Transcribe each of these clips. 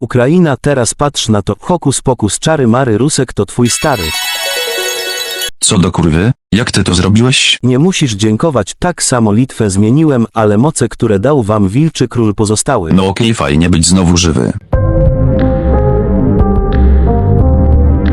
Ukraina teraz patrz na to, hokus pokus czary mary Rusek to twój stary. Co do kurwy, jak ty to zrobiłeś? Nie musisz dziękować, tak samo Litwę zmieniłem, ale moce, które dał wam wilczy król pozostały. No okej fajnie być znowu żywy.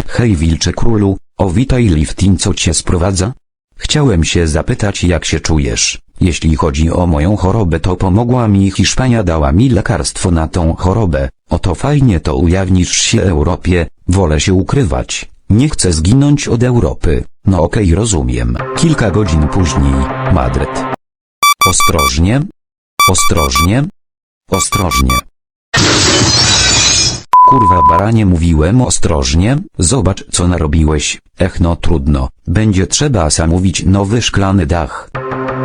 Hej wilcze królu, o witaj Liftin co cię sprowadza? Chciałem się zapytać jak się czujesz. Jeśli chodzi o moją chorobę to pomogła mi Hiszpania dała mi lekarstwo na tą chorobę. Oto fajnie to ujawnisz się Europie, wolę się ukrywać. Nie chcę zginąć od Europy. No okej rozumiem. Kilka godzin później, Madryt. Ostrożnie. Ostrożnie. Ostrożnie. Kurwa baranie mówiłem ostrożnie, zobacz co narobiłeś, ech no trudno, będzie trzeba zamówić nowy szklany dach.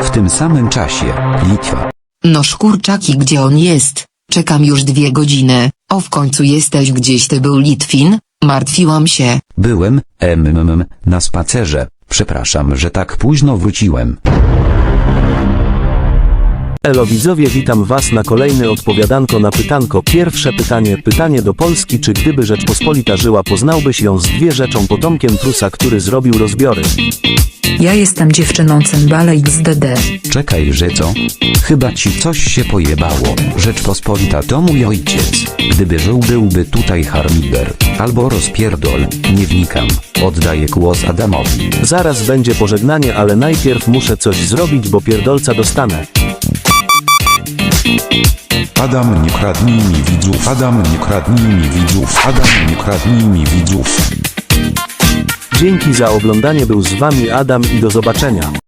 W tym samym czasie, Litwa. No szkurczaki gdzie on jest? Czekam już dwie godziny, o w końcu jesteś gdzieś ty był Litwin? Martwiłam się. Byłem, mm, na spacerze, przepraszam, że tak późno wróciłem. Elo widzowie, witam was na kolejny odpowiadanko na pytanko. Pierwsze pytanie, pytanie do Polski, czy gdyby Rzeczpospolita żyła poznałbyś ją z dwie rzeczą potomkiem Prusa, który zrobił rozbiory. Ja jestem dziewczyną cymbale XDD. Czekaj, że co? Chyba ci coś się pojebało. Rzeczpospolita to mój ojciec. Gdyby żył byłby tutaj harmider. Albo rozpierdol, nie wnikam. Oddaję głos Adamowi. Zaraz będzie pożegnanie, ale najpierw muszę coś zrobić, bo pierdolca dostanę. Adam nie kradnij mi widzów, Adam nie kradnij mi widzów, Adam nie kradnij mi widzów. Dzięki za oglądanie, był z wami Adam i do zobaczenia.